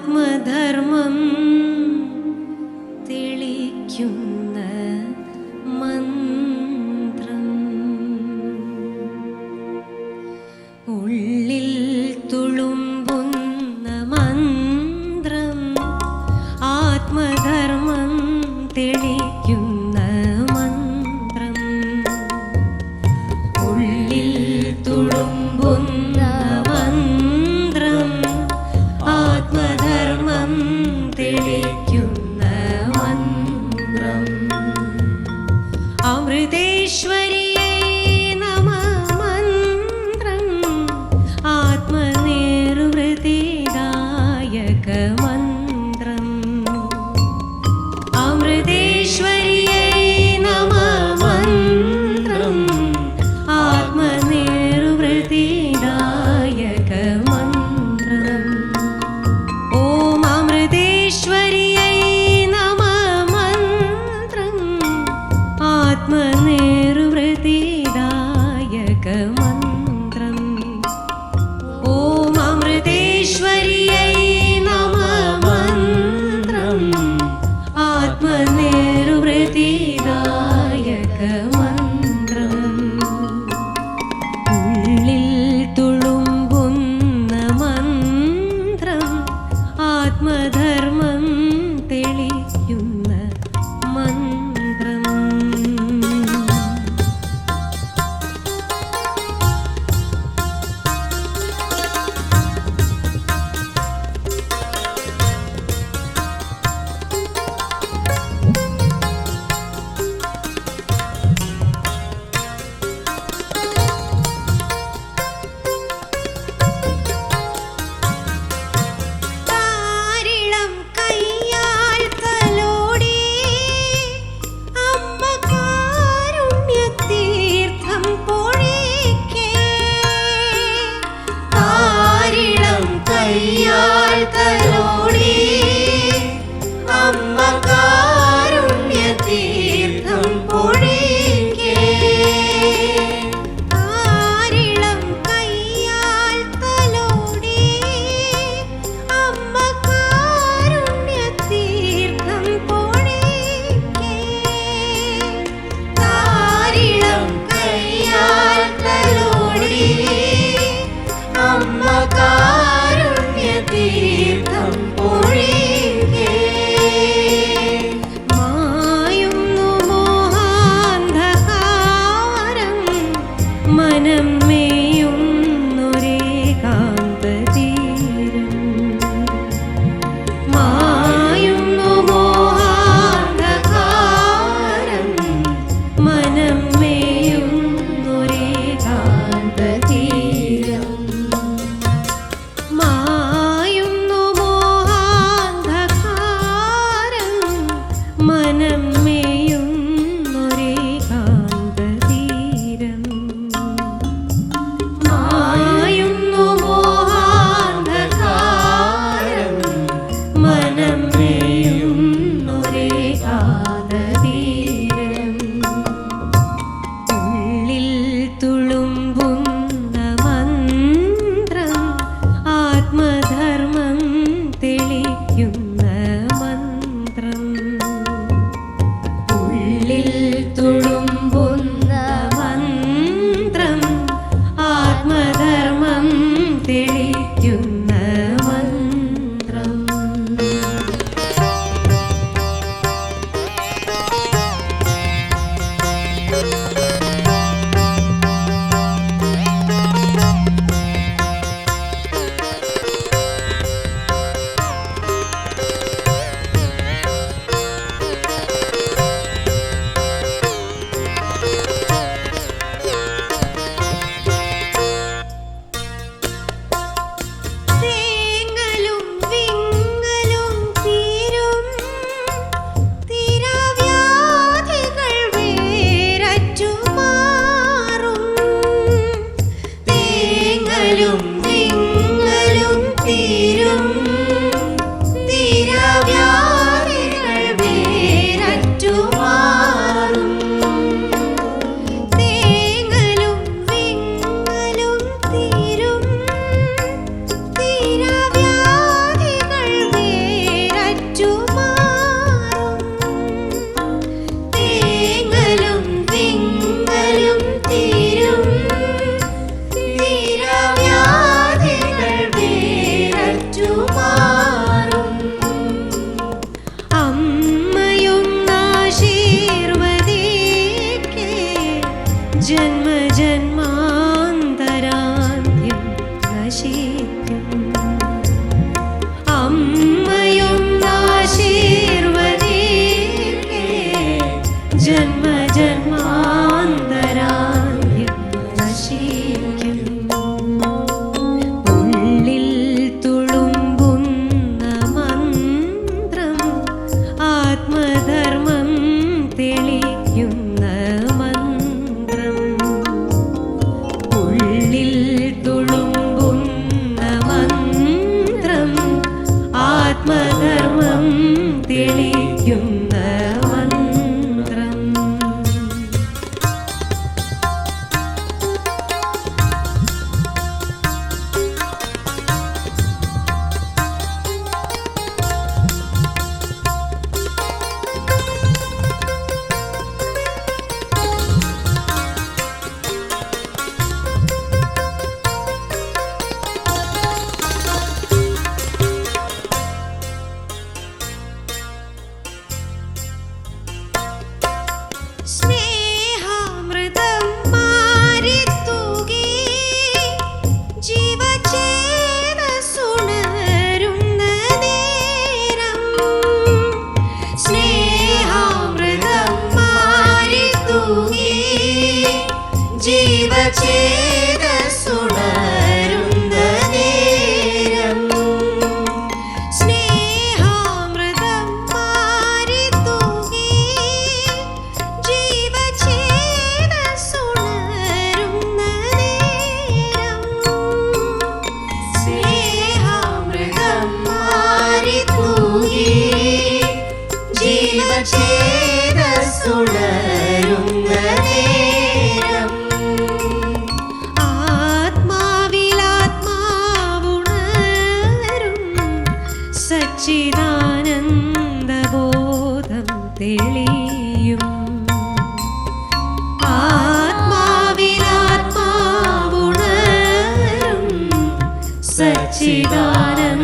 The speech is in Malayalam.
ആത്മധർമ്മം തെളിക്കുന്ന മന്ത്രം. ഉള്ളിൽ തുളുമ്പുന്ന മന്ത്രം ആത്മധർമ്മം തെളിക്കുന്ന अमृतेश्वरी ईश्वरी legend सच्चिद्रं